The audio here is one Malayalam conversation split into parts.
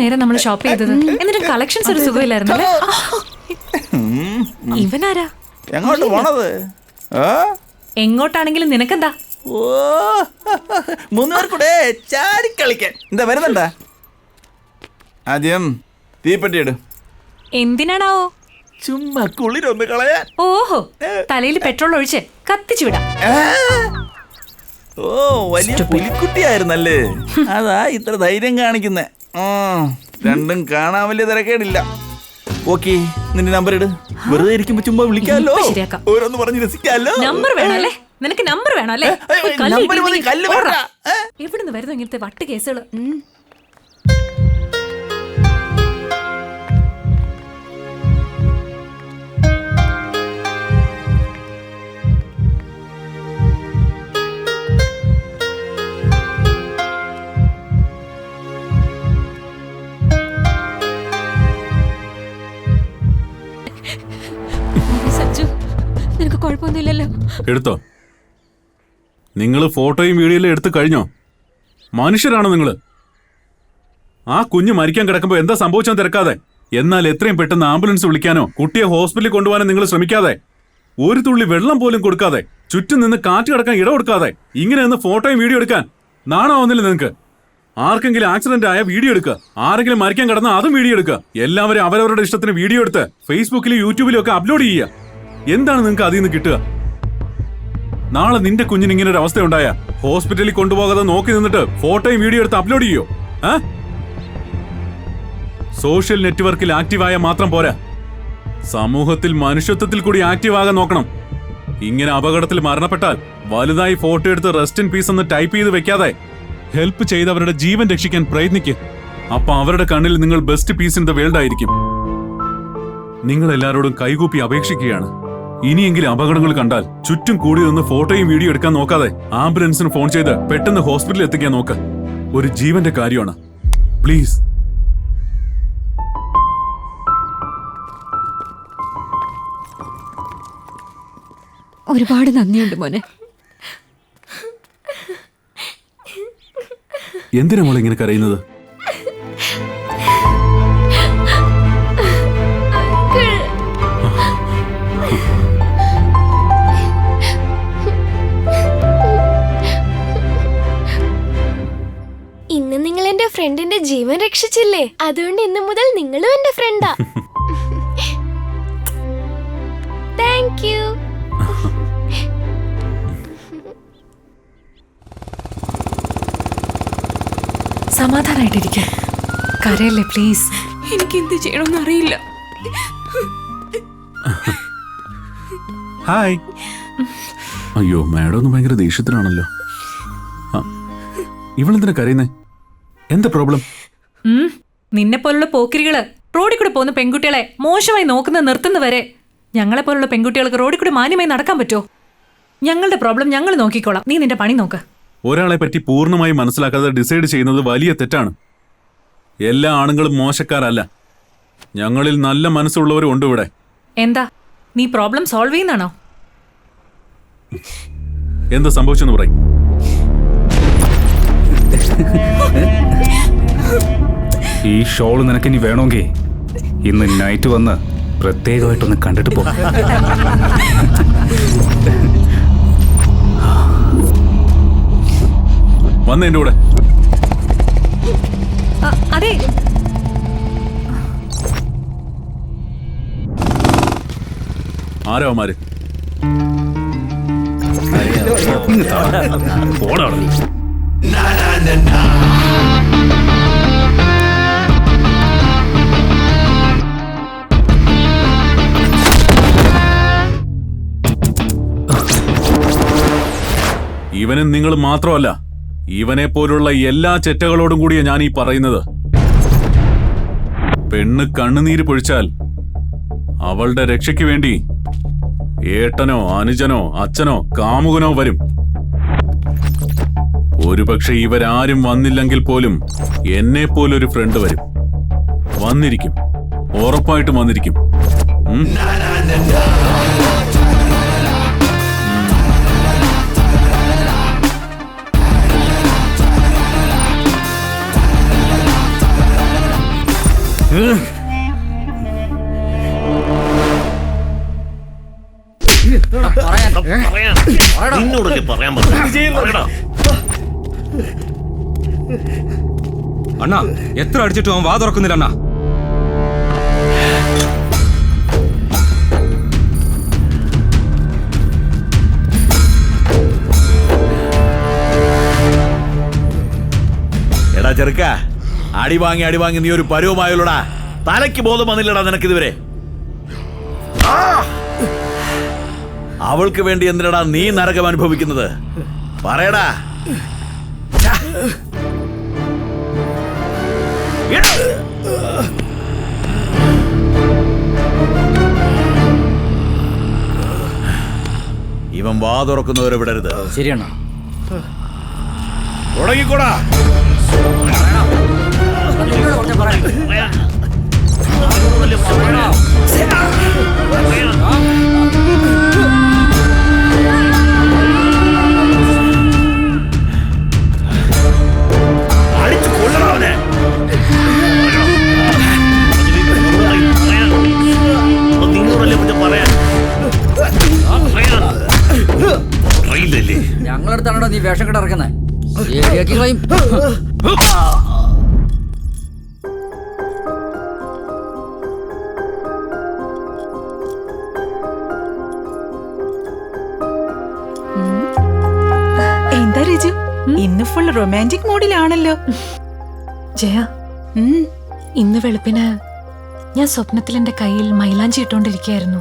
നേരം നമ്മൾ ഷോപ്പ് ചെയ്തത്. എന്നിട്ട് കളക്ഷൻസ് ഒരു സുഖമില്ലായിരുന്നല്ലേ? ഇവനാരാ? എങ്ങോട്ട് പോണത്? എങ്ങോട്ടാണെങ്കിലും നിനക്കെന്താ? ഓ കൂടെ പേർക്കൂടെ ചാടിക്കളിക്കാൻ എന്താ വരുന്നുണ്ടാ? ആദ്യം തീപ്പെട്ടി ഇട്. എന്തിനാണാവോ? ചുമ്മാ കുളിരൊന്ന് കളയാൻ. ഓഹോ തലയിൽ പെട്രോൾ ഒഴിച്ച് കത്തിച്ചു വിടാം. ഓ വലിയ പുലിക്കുട്ടിയായിരുന്നല്ലേ? അതാ ഇത്ര ധൈര്യം കാണിക്കുന്നേ. രണ്ടും കാണാൻ വലിയ തിരക്കേടില്ല. ഓക്കെ നിന്റെ നമ്പർ ഇട്. വെറുതെ ഇരിക്കുമ്പോ ചുമ്മാ വിളിക്കാലോ? ശരിയാക്കാം. ഓരോന്ന് പറഞ്ഞ് രസിക്കാലോ? നമ്പർ വേണല്ലേ? നിനക്ക് നമ്പർ വേണം അല്ലേ ഏ, ഏ, നമ്പർ മതി, കല്ല്. വേണ്ട. എവിടുന്ന് വരുന്നു ഇങ്ങനത്തെ വട്ട് കേസുകൾ കുഴപ്പമൊന്നുമില്ലല്ലോ. എടുത്തോ. നിങ്ങൾ ഫോട്ടോയും വീഡിയോയിലും എടുത്തു കഴിഞ്ഞോ? മനുഷ്യരാണോ നിങ്ങൾ ആ കുഞ്ഞ് മരിക്കാൻ കിടക്കുമ്പോൾ എന്താ സംഭവിച്ചാൽ തിരക്കാതെ? എന്നാൽ എത്രയും പെട്ടെന്ന് ആംബുലൻസ് വിളിക്കാനോ കുട്ടിയെ ഹോസ്പിറ്റലിൽ കൊണ്ടുപോകാനോ നിങ്ങൾ ശ്രമിക്കാതെ ഒരു തുള്ളി വെള്ളം പോലും കൊടുക്കാതെ ചുറ്റും നിന്ന് കാറ്റ് കിടക്കാൻ ഇട കൊടുക്കാതെ ഇങ്ങനെ ഫോട്ടോയും വീഡിയോ എടുക്കാൻ നാണോ വന്നില്ല നിങ്ങൾക്ക് ആർക്കെങ്കിലും ആക്സിഡന്റ് ആയ വീഡിയോ എടുക്കുക ആരെങ്കിലും മരിക്കാൻ കിടന്നാൽ അതും വീഡിയോ എടുക്കുക എല്ലാവരും അവരവരുടെ ഇഷ്ടത്തിന് വീഡിയോ എടുത്ത് ഫേസ്ബുക്കിലും യൂട്യൂബിലും ഒക്കെ അപ്ലോഡ് ചെയ്യുക. എന്താണ് നിങ്ങൾക്ക് അതിൽ നിന്ന് കിട്ടുക? നാളെ നിന്റെ കുഞ്ഞിന് ഇങ്ങനെ ഒരു അവസ്ഥ ഉണ്ടായ ഹോസ്പിറ്റലിൽ കൊണ്ടുപോകാതെ നോക്കി നിന്നിട്ട് ഫോട്ടോയും വീഡിയോ എടുത്ത് അപ്ലോഡ് ചെയ്യോ? സോഷ്യൽ നെറ്റ്വർക്കിൽ ആക്റ്റീവായ മാത്രം പോരാ. സമൂഹത്തിൽ മനുഷ്യത്വത്തിൽ കൂടി ആക്റ്റീവ് ആകാൻ നോക്കണം. ഇങ്ങനെ അപകടത്തിൽ മരണപ്പെട്ടാൽ വലുതായി ഫോട്ടോ എടുത്ത് റെസ്റ്റ് ഇൻ പീസ് എന്ന് ടൈപ്പ് ചെയ്ത് വെക്കാതെ ഹെൽപ്പ് ചെയ്തവരുടെ ജീവൻ രക്ഷിക്കാൻ പ്രയത്നിക്കുക അപ്പൊ അവരുടെ കണ്ണിൽ നിങ്ങൾ best piece in the world ആയിരിക്കും. നിങ്ങൾ എല്ലാവരോടും കൈകൂപ്പി അപേക്ഷിക്കുകയാണ്. ഇനിയെങ്കിലും അപകടങ്ങൾ കണ്ടാൽ ചുറ്റും കൂടി നിന്ന് ഫോട്ടോയും വീഡിയോ എടുക്കാൻ നോക്കാതെ ആംബുലൻസിന് ഫോൺ ചെയ്ത് പെട്ടെന്ന് ഹോസ്പിറ്റലിൽ എത്തിക്കാൻ നോക്ക്. ഒരു ജീവന്റെ കാര്യമാണ്. പ്ലീസ്. ഒരുപാട് നന്ദിയുണ്ട് മോനെ. എന്തിനാ മോളെ ഇങ്ങനെ കരയുന്നത്? ജീവൻ അതുകൊണ്ട് ഇന്ന് മുതൽ നിങ്ങളും എന്റെ ഫ്രണ്ടാ താങ്ക് യു സമാധാനായിട്ടിരിക്ക. കരയല്ലേ പ്ലീസ് എനിക്ക് എന്ത് ചെയ്യണമെന്ന് അറിയില്ല. ഹായ് അയ്യോ മാഡം ഒന്ന് ഭയങ്കര ദേഷ്യത്തിലാണല്ലോ. ഇവളെന്തിനാ കരയുന്നേ? എന്താ പ്രോബ്ലം ഉം, നിന്നെ പോലുള്ള പോക്കിരികൾ റോഡിൽ കൂടെ പോകുന്ന പെൺകുട്ടികളെ മോശമായി നോക്കുന്ന നിർത്തുന്നവരെ ഞങ്ങളെ പോലുള്ള പെൺകുട്ടികൾക്ക് റോഡിൽ കൂടെ മാന്യമായി നടക്കാൻ പറ്റുമോ? ഞങ്ങളുടെ പ്രോബ്ലം ഞങ്ങൾ നോക്കിക്കോളാം. നീ നിന്റെ പണി നോക്ക്. ഒരാളെ പറ്റി പൂർണമായി മനസ്സിലാക്കാതെ ഡിസൈഡ് ചെയ്യുന്നത് വലിയ തെറ്റാണ്. എല്ലാ ആണുങ്ങളും മോശക്കാരല്ല. ഞങ്ങളിൽ നല്ല മനസ്സുള്ളവരും ഉണ്ട് ഇവിടെ. എന്താ? നീ പ്രോബ്ലം സോൾവ് ചെയ്യുന്നാണോ എന്താ സംഭവിച്ചെന്ന് പറയും. ഈ ഷോൾ നിനക്ക് ഇനി വേണമെങ്കിൽ ഇന്ന് നൈറ്റ് വന്ന് പ്രത്യേകമായിട്ടൊന്ന് കണ്ടിട്ട് പോ. വന്ന എന്റെ കൂടെ. അതെ. ആരോ അവന്മാര്? പോടാ ഇവനും നിങ്ങൾ മാത്രമല്ല ഇവനെ പോലുള്ള എല്ലാ ചെറ്റകളോടും കൂടിയാ ഞാൻ ഈ പറയുന്നത്. പെണ്ണ് കണ്ണുനീര് പൊഴിച്ചാൽ അവളുടെ രക്ഷയ്ക്ക് വേണ്ടി ഏട്ടനോ അനുജനോ അച്ഛനോ കാമുകനോ വരും. ഒരുപക്ഷെ ഇവരാരും വന്നില്ലെങ്കിൽ പോലും എന്നെ പോലൊരു ഫ്രണ്ട് വരും. വന്നിരിക്കും. ഉറപ്പായിട്ടും വന്നിരിക്കും. നിന്നോടല്ലേ പറയാൻ അണ്ണാ എത്ര അടിച്ചിട്ടും അവൻ വാ തുറക്കുന്നില്ല അണ്ണാ എടാ ചെറുക്ക അടി വാങ്ങി അടി വാങ്ങി നീ ഒരു പരുവമായുള്ളടാ. തലയ്ക്ക് ബോധം വന്നില്ലടാ നിനക്കിതുവരെ ആ! അവൾക്ക് വേണ്ടി എന്തിനടാ നീ നരകം അനുഭവിക്കുന്നത്? പറയടാ. ഇവൻ വാ തുറക്കുന്നവരെ വിടരുത്. ശരിയാണോ തുടങ്ങിക്കോടാ. അടിച്ചു ഇന്ന് ഫുൾ റൊമാന്റിക് മൂഡിലാണല്ലോ ജയ ഇന്ന് വെളുപ്പിന് ഞാൻ സ്വപ്നത്തിൽ എന്റെ കയ്യിൽ മൈലാഞ്ചി ഇട്ടുകൊണ്ടിരിക്കുകയായിരുന്നു.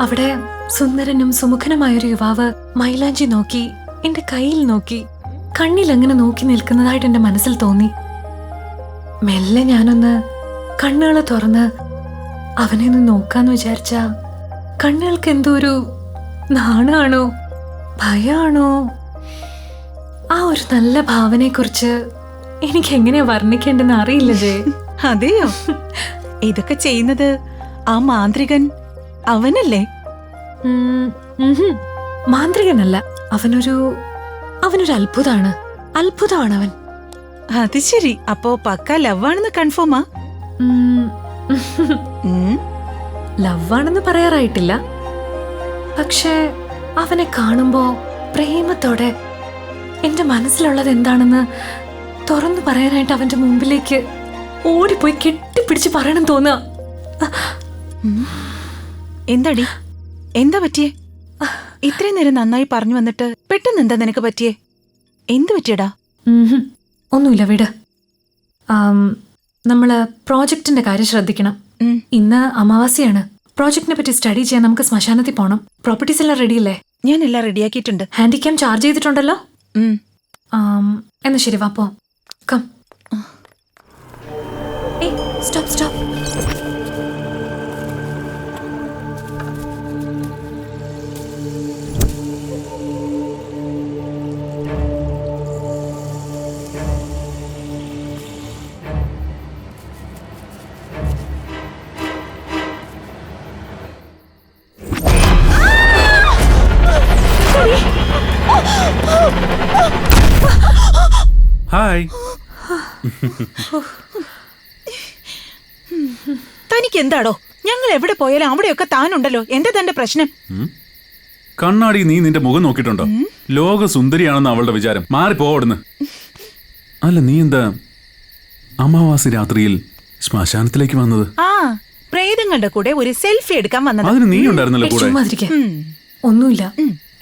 അവിടെ സുന്ദരനും സുമുഖനുമായൊരു യുവാവ് മൈലാഞ്ചി നോക്കി എന്റെ കയ്യിൽ നോക്കി കണ്ണിൽ അങ്ങനെ നോക്കി നിൽക്കുന്നതായിട്ട് എന്റെ മനസ്സിൽ തോന്നി. മെല്ലെ ഞാനൊന്ന് കണ്ണുകൾ തുറന്ന് അവനെ ഒന്ന് നോക്കാന്ന് വിചാരിച്ച കണ്ണുകൾക്ക് എന്തോ ഒരു നാണാണോ ഭയാണോ? ആ ഒരു നല്ല ഭാവനയെ കുറിച്ച് എനിക്ക് എങ്ങനെ വർണിക്കേണ്ടെന്ന് അറിയില്ല ജയ് അതെയോ? ഇതൊക്കെ ചെയ്യുന്നത് ആ മാന്ത്രികൻ അവനല്ലേ. മാന്ത്രികനല്ല അവനൊരു അവനൊരു അത്ഭുതമാണ് അത്ഭുതമാണ് അവൻ അത് ശരി. അപ്പോ പക്ക ലവാണെന്ന് കൺഫേമാ? ലവാണെന്ന് പറയാറായിട്ടില്ല. പക്ഷേ അവനെ കാണുമ്പോ പ്രേമത്തോടെ എന്റെ മനസ്സിലുള്ളത് എന്താണെന്ന് തുറന്നു പറയാനായിട്ട് അവന്റെ മുമ്പിലേക്ക് ഓടിപ്പോയി കെട്ടിപ്പിടിച്ച് പറയണം തോന്നുക. എന്താടി? എന്താ പറ്റിയേ? ഇത്രയും നേരം നന്നായി പറഞ്ഞു വന്നിട്ട് പെട്ടെന്ന് എന്താ നിനക്ക് പറ്റിയേ? എന്ത് പറ്റിയടാ? ഒന്നുമില്ല വിട്. നമ്മൾ നമ്മൾ പ്രോജക്റ്റിന്റെ കാര്യം ശ്രദ്ധിക്കണം. ഇന്ന് അമാവാസിയാണ് പ്രോജക്റ്റിനെ പറ്റി സ്റ്റഡി ചെയ്യാൻ നമുക്ക് ശ്മശാനത്തിൽ പോകണം പ്രോപ്പർട്ടീസ് എല്ലാം റെഡിയല്ലേ? ഞാൻ എല്ലാം റെഡിയാക്കിയിട്ടുണ്ട്. ഹാൻഡിക്യാം ചാർജ് ചെയ്തിട്ടുണ്ടല്ലോ? എന്നാ ശരി വാ പോ. കം. Stop stop. ഹായ് തനിക്ക് എന്താടോ ഞങ്ങൾ എവിടെ പോയാലും അവിടെയൊക്കെ താനുണ്ടല്ലോ. എന്താ തന്റെ പ്രശ്നം? കണ്ണാടി നീ നിന്റെ മുഖം നോക്കിയിട്ടുണ്ടോ? ലോക സുന്ദരിയാണെന്ന് അവളുടെ വിചാരം. മാറിപ്പോ അവിടുന്ന്. അല്ല നീ എന്താ അമാവാസി രാത്രിയിൽ ശ്മശാനത്തിലേക്ക് വന്നത്? ആ പ്രേതങ്ങളുടെ കൂടെ ഒരു സെൽഫി എടുക്കാൻ വന്നത്. അതിന് നീ ഉണ്ടായിരുന്നല്ലോ കൂടെ. ഒന്നുമില്ല.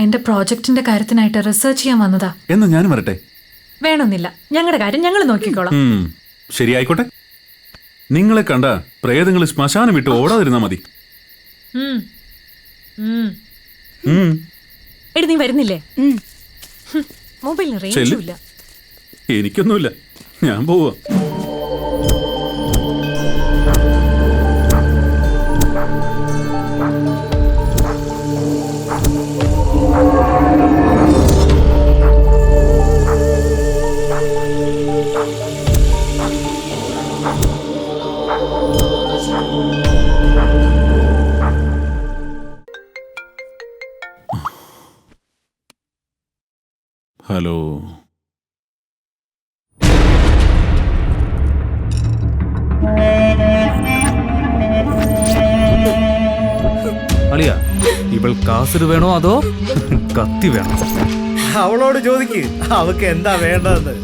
എന്റെ പ്രോജക്റ്റിന്റെ കാര്യത്തിനായിട്ട് റിസർച്ച് ചെയ്യാൻ വന്നതാ. എന്നാ ഞാനും വരട്ടെ. വേണമെന്നില്ല. ഞങ്ങളുടെ കാര്യം ഞങ്ങൾ നോക്കിക്കോളാം. ഉം, ശരി നിങ്ങളെ കണ്ട പ്രേതങ്ങൾ ശ്മശാനം വിട്ട് ഓടാതിരുന്നാ മതി. ഉം. ഉം. ഉം, എടി നീ വരുന്നില്ലേ? മൊബൈൽ ചെല്ല്. ഇല്ല. എനിക്കൊന്നുമില്ല. ഞാൻ പോവാ. ഹലോ. അളിയ ഇവൾ കാസഡ് വേണോ അതോ കത്തി വേണോ? അവളോട് ചോദിക്ക് അവക്ക് എന്താ വേണ്ടതെന്ന്.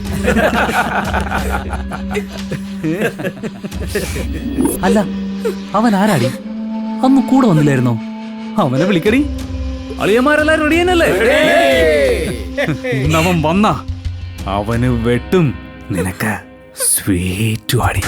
അല്ല അവൻ ആരാടി? അന്ന് കൂടെ വന്നില്ലായിരുന്നോ? അവനെ വിളിക്കടി. അളിയന്മാരെല്ലാരും റെഡിയനല്ലേ ഇന്നവൻ വന്ന. അവന് വെട്ടും. നിനക്ക് സ്വീറ്റ് വാടി.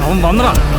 അവൻ വന്നടാ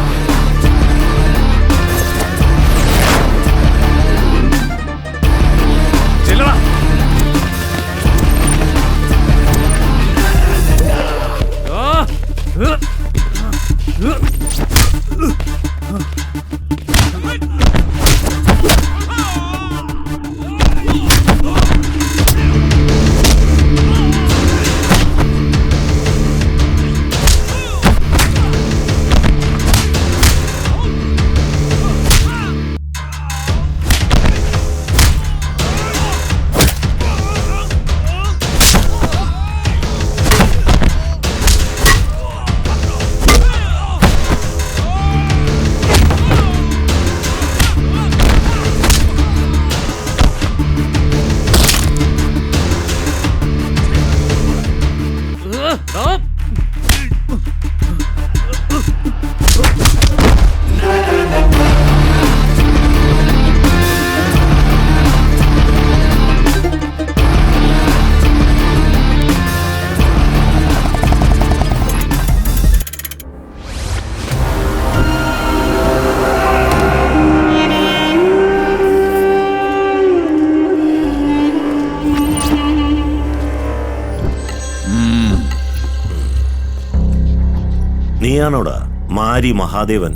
നീയാണോടാ മാരി മഹാദേവൻ.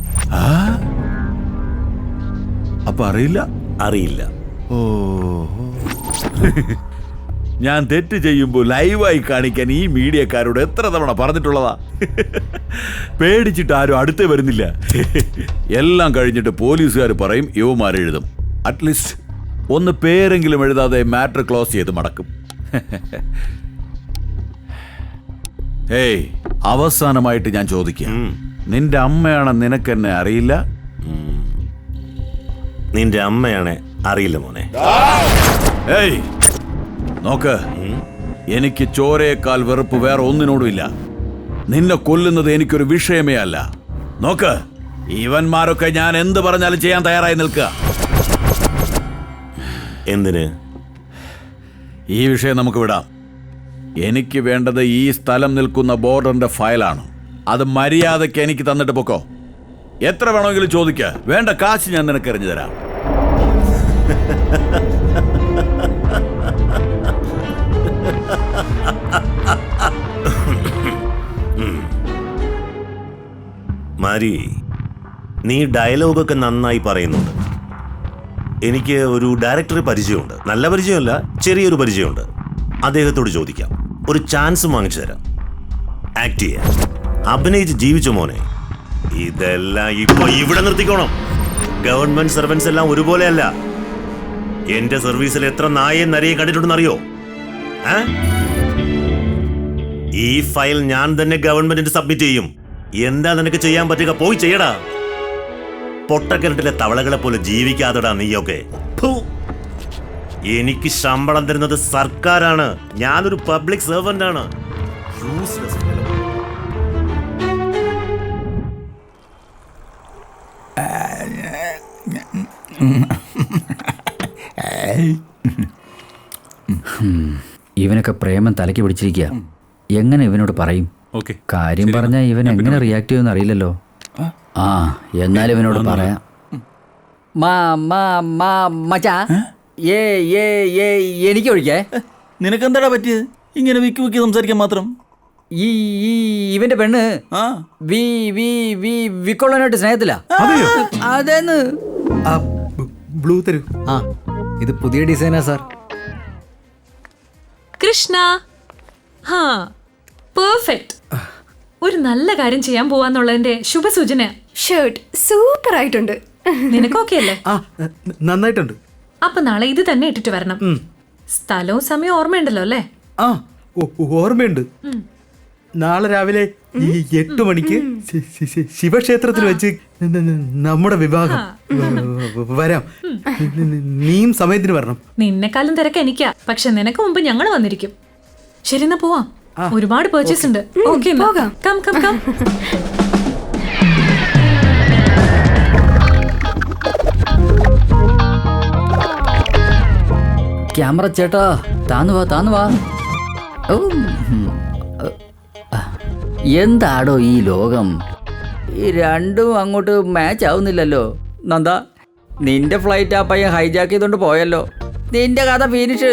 അപ്പൊ അറിയില്ല? അറിയില്ല. ഓ. ഞാൻ തെറ്റ് ചെയ്യുമ്പോൾ ലൈവായി കാണിക്കാൻ ഈ മീഡിയക്കാരോട് എത്ര തവണ പറഞ്ഞിട്ടുള്ളതാ? പേടിച്ചിട്ട് ആരും അടുത്തേ വരുന്നില്ല. എല്ലാം കഴിഞ്ഞിട്ട് പോലീസുകാർ പറയും യുവമാരെഴുതും അറ്റ്ലീസ്റ്റ് ഒന്ന് പേരെങ്കിലും എഴുതാതെ മാറ്റർ ക്ലോസ് ചെയ്ത് മടക്കും. ഏയ് അവസാനമായിട്ട് ഞാൻ ചോദിക്കാം. നിന്റെ അമ്മയാണ് നിനക്കെന്നെ അറിയില്ല? നിന്റെ അമ്മയാണെ അറിയില്ല മോനെ. ഏയ് നോക്ക്. എനിക്ക് ചോരയേക്കാൾ വെറുപ്പ് വേറെ ഒന്നിനോടും ഇല്ല. നിന്നെ കൊല്ലുന്നത് എനിക്കൊരു വിഷയമേ അല്ല. നോക്ക്. ഇവന്മാരൊക്കെ ഞാൻ എന്ത് പറഞ്ഞാലും ചെയ്യാൻ തയ്യാറായി നിൽക്കുക. എന്തിന്? ഈ വിഷയം നമുക്ക് വിടാം. എനിക്ക് വേണ്ടത് ഈ സ്ഥലം നിൽക്കുന്ന ബോർഡറിന്റെ ഫയലാണ്. അത് മര്യാദയ്ക്ക് എനിക്ക് തന്നിട്ട് പൊക്കോ. എത്ര വേണമെങ്കിലും ചോദിക്ക. വേണ്ട കാശ് ഞാൻ നിനക്ക് എറിഞ്ഞു തരാം. മാരി നീ ഡയലോഗൊക്കെ നന്നായി പറയുന്നുണ്ട്. എനിക്ക് ഒരു ഡയറക്ടറെ പരിചയമുണ്ട്. നല്ല പരിചയമല്ല ചെറിയൊരു പരിചയമുണ്ട്. അദ്ദേഹത്തോട് ചോദിക്കാം. ഒരു ചാൻസ് വാങ്ങിച്ചു തരാം. ആക്ട് ചെയ്യാം അഭിനയിച്ച് ജീവിച്ച മോനെ ഇതെല്ലാം ഇപ്പൊ ഇവിടെ നിർത്തിക്കോണം. ഗവൺമെന്റ് സർവൻസ് എല്ലാം ഒരുപോലെയല്ല. എന്റെ സർവീസിൽ എത്ര നായയും നരയും കണ്ടിട്ടുണ്ടെന്ന് അറിയോ? ഈ ഫയൽ ഞാൻ തന്നെ ഗവൺമെന്റിന് സബ്മിറ്റ് ചെയ്യും. എന്താ നിനക്ക് ചെയ്യാൻ പറ്റുക പോയി ചെയ്യടാ. പൊട്ടക്കരട്ടിലെ തവളകളെ പോലെ ജീവിക്കാതെടാ നീയൊക്കെ. എനിക്ക് ശമ്പളം തരുന്നത് സർക്കാരാണ്. ഞാനൊരു പബ്ലിക് സെർവന്റ് ആണ്. യൂസ്ലെസ്. ഇവനൊക്കെ പ്രേമം തലയ്ക്ക് പിടിച്ചിരിക്കുക. എങ്ങനെ ഇവനോട് പറയും? ഓക്കെ. കാര്യം പറഞ്ഞാൽ ഇവൻ എങ്ങനെ റിയാക്ട് ചെയ്യുമെന്ന് അറിയില്ലല്ലോ. ആ എന്നാലും ഇവനോട് പറയാം. മാ മാ മാ മച്ചാ ഏ ഏ ഏ എനിക്ക് ഒഴിക്കേ നിനക്കെന്താടാ പറ്റിയത്? ഇങ്ങനെ വിക്കി വിക്കി സംസാരിക്കാൻ മാത്രം. ഈ ഈ ഇവന്റെ പെണ്ണ് ആ. വി വി വി വിക്കൊള്ളനായിട്ട് സ്നേഹത്തില? അതേന്ന്. ബ്ലൂ തരൂ. ആ ഇത് പുതിയ ഡിസൈനാ സാർ. കൃഷ്ണ. ഹാ പെർഫെക്റ്റ്. ഒരു നല്ല കാര്യം ചെയ്യാൻ പോവാന്നുള്ളതിന്റെ ശുഭസൂചന. ഷർട്ട് സൂപ്പർ ആയിട്ടുണ്ട് നിനക്കൊക്കെ അല്ലേ ആ നന്നായിട്ടുണ്ട്. അപ്പൊ നാളെ ഇത് തന്നെ ഇട്ടിട്ട് വരണം. സ്ഥലവും സമയവും ഓർമ്മയുണ്ടല്ലോ അല്ലേ? ആ ഓർമ്മയുണ്ട്. നാളെ രാവിലെ ഈ എട്ട് മണിക്ക് ശിവക്ഷേത്രത്തിൽ വെച്ച് നമ്മുടെ വിവാഹം. വരാം. നീയും സമയത്തിന് വരണം. നിന്നെക്കാളും തിരക്ക് എനിക്കാ. പക്ഷെ നിനക്ക് മുമ്പ് ഞങ്ങൾ വന്നിരിക്കും. ശരി എന്നാ പോവാം. ഒരുപാട് പേർച്ചേസ് ഉണ്ട്. Okay. Come come come camera ചേട്ടാ താന്നു വാ താന്നു വാ. എന്താടോ ഈ ലോകം? ഈ രണ്ടും അങ്ങോട്ട് മാച്ച് ആവുന്നില്ലല്ലോ. നന്ദ നിന്റെ ഫ്ലൈറ്റ് ആ പയ്യൻ ഹൈജാക്ക് ചെയ്തോണ്ട് പോയല്ലോ. നിന്റെ കഥ ഫിനിഷ്